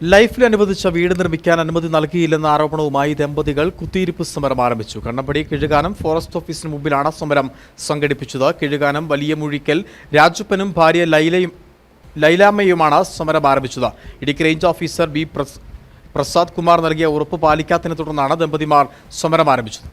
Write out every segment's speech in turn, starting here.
ലൈഫിൽ അനുവദിച്ച വീട് നിർമ്മിക്കാൻ അനുമതി നൽകിയില്ലെന്ന ആരോപണവുമായി ദമ്പതികൾ കുത്തിയിരിപ്പ് സമരം ആരംഭിച്ചു. കണ്ണമ്പടി കിഴുകാനം ഫോറസ്റ്റ് ഓഫീസിന് മുമ്പിലാണ് സമരം സംഘടിപ്പിച്ചത്. കിഴുകാനം വലിയ മുഴിക്കൽ രാജപ്പനും ഭാര്യ ലൈലയും ലൈലാമ്മയുമാണ് സമരം ആരംഭിച്ചത്. Idukki range officer B Prasad Kumar നൽകിയ ഉറപ്പ് പാലിക്കാത്തതിനെ തുടർന്നാണ് ദമ്പതിമാർ സമരം ആരംഭിച്ചത്.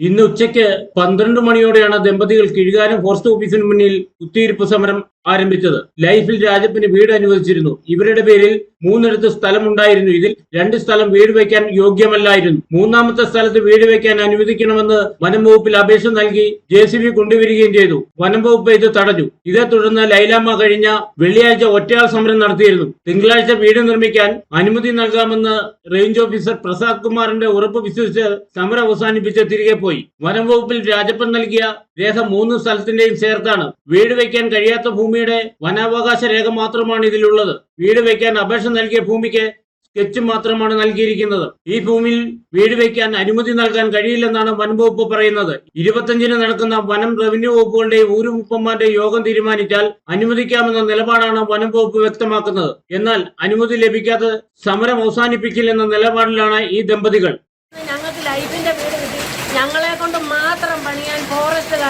ഇന്ന് ഉച്ചയ്ക്ക് പന്ത്രണ്ട് മണിയോടെയാണ് ദമ്പതികൾ കിഴുകാനം ഫോറസ്റ്റ് ഓഫീസിന് മുന്നിൽ കുത്തിയിരിപ്പ് സമരം ആരംഭിച്ചത്. ലൈഫിൽ രാജപ്പന് വീട് അനുവദിച്ചിരുന്നു. ഇവരുടെ പേരിൽ മൂന്നിടത്ത് സ്ഥലമുണ്ടായിരുന്നു. ഇതിൽ രണ്ട് സ്ഥലം വീട് വയ്ക്കാൻ യോഗ്യമല്ലായിരുന്നു. മൂന്നാമത്തെ സ്ഥലത്ത് വീട് വയ്ക്കാൻ അനുവദിക്കണമെന്ന് വനം വകുപ്പിൽ അപേക്ഷ നൽകി ജെ സി ബി കൊണ്ടുവരികയും ചെയ്തു. വനം വകുപ്പ് ഇത് തടഞ്ഞു. ഇതേ തുടർന്ന് ലൈലാമ്മ കഴിഞ്ഞ വെള്ളിയാഴ്ച ഒറ്റയാൾ സമരം നടത്തിയിരുന്നു. തിങ്കളാഴ്ച വീട് നിർമ്മിക്കാൻ അനുമതി നൽകാമെന്ന് റേഞ്ച് ഓഫീസർ പ്രസാദ് കുമാറിന്റെ ഉറപ്പ് വിശ്വസിച്ച് സമരം അവസാനിപ്പിച്ച് തിരികെ പോയി. വനം വകുപ്പിൽ രാജപ്പൻ നൽകിയ രേഖ മൂന്ന് സ്ഥലത്തിന്റെയും ചേർത്താണ്. വീട് വയ്ക്കാൻ കഴിയാത്ത ഭൂമിയുടെ വനാവകാശ രേഖ മാത്രമാണ് ഇതിലുള്ളത്. വീട് വയ്ക്കാൻ അപേക്ഷ നൽകിയ ഭൂമിക്ക് സ്കെച്ച് മാത്രമാണ് നൽകിയിരിക്കുന്നത്. ഈ ഭൂമിയിൽ വീട് വയ്ക്കാൻ അനുമതി നൽകാൻ കഴിയില്ലെന്നാണ് വനംവകുപ്പ് പറയുന്നത്. ഇരുപത്തഞ്ചിന് നടക്കുന്ന വനം റവന്യൂ വകുപ്പുകളുടെയും ഊരുമുപ്പന്മാരുടെയും യോഗം തീരുമാനിച്ചാൽ അനുവദിക്കാമെന്ന നിലപാടാണ് വനംവകുപ്പ് വ്യക്തമാക്കുന്നത്. എന്നാൽ അനുമതി ലഭിക്കാതെ സമരം അവസാനിപ്പിക്കില്ലെന്ന നിലപാടിലാണ് ഈ ദമ്പതികൾ. ഞങ്ങൾക്ക് ലൈഫിന്റെ വീട് ഞങ്ങളെ കൊണ്ട്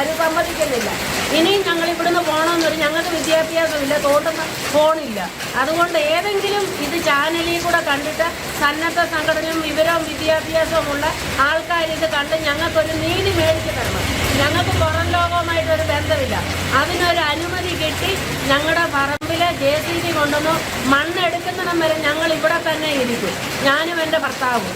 ഫോറസ്റ്റുകാർ സമ്മതിക്കുന്നില്ല. ഇനിയും ഞങ്ങൾ ഇവിടുന്ന് പോകണമെന്നൊരു ഞങ്ങൾക്ക് വിദ്യാഭ്യാസമില്ല തോട്ടുന്ന ഫോണില്ല. അതുകൊണ്ട് ഏതെങ്കിലും ഇത് ചാനലിൽ കൂടെ കണ്ടിട്ട് സന്നദ്ധ സംഘടനയും വിവരവും വിദ്യാഭ്യാസവുമുള്ള ആൾക്കാർ ഇത് കണ്ട് ഞങ്ങൾക്കൊരു നീതി മേടിച്ചു തരണം. ഞങ്ങൾക്ക് പുറം ലോകവുമായിട്ടൊരു ബന്ധമില്ല. അതിനൊരു അനുമതി കിട്ടി ഞങ്ങളുടെ പറമ്പിലെ ജെ സി ബി കൊണ്ടുവന്നു. മണ്ണെടുക്കുന്നിടം വരെ ഞങ്ങൾ ഇവിടെ തന്നെ ഇരിക്കും. ഞാനും എന്റെ ഭർത്താവും.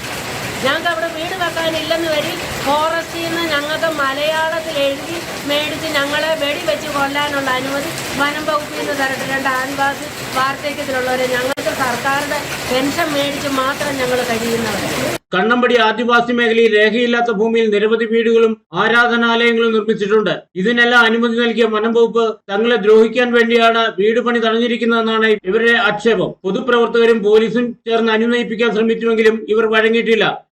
ഞങ്ങൾക്ക് അവിടെ വീട് വെക്കാനില്ലെന്ന് വരി ഫോറസ്റ്റിൽ നിന്ന് ഞങ്ങൾക്ക് മലയാളത്തിൽ എഴുതി മേടിച്ച് ഞങ്ങളെ വെടിവെച്ച് കൊല്ലാനുള്ള അനുമതി വനം വകുപ്പിൽ നിന്ന് തരട്ടെ. രണ്ട് ആദിവാസി വാർദ്ധക്യത്തിലുള്ളവരെ ഞങ്ങൾക്ക് സർക്കാരിന്റെ പെൻഷൻ മേടിച്ച് മാത്രം ഞങ്ങൾ കഴിയുന്നവരെ. കണ്ണമ്പടി ആദിവാസി മേഖലയിൽ രേഖയില്ലാത്ത ഭൂമിയിൽ നിരവധി വീടുകളും ആരാധനാലയങ്ങളും നിർമ്മിച്ചിട്ടുണ്ട്. ഇതിനെല്ലാം അനുമതി നൽകിയ വനം വകുപ്പ് തങ്ങളെ ദ്രോഹിക്കാൻ വേണ്ടിയാണ് വീട് പണി തടഞ്ഞിരിക്കുന്നതെന്നാണ് ഇവരുടെ ആക്ഷേപം. പൊതുപ്രവർത്തകരും പോലീസും ചേർന്ന് അനുനയിപ്പിക്കാൻ ശ്രമിച്ചുവെങ്കിലും ഇവർ വഴങ്ങിയിട്ടില്ല.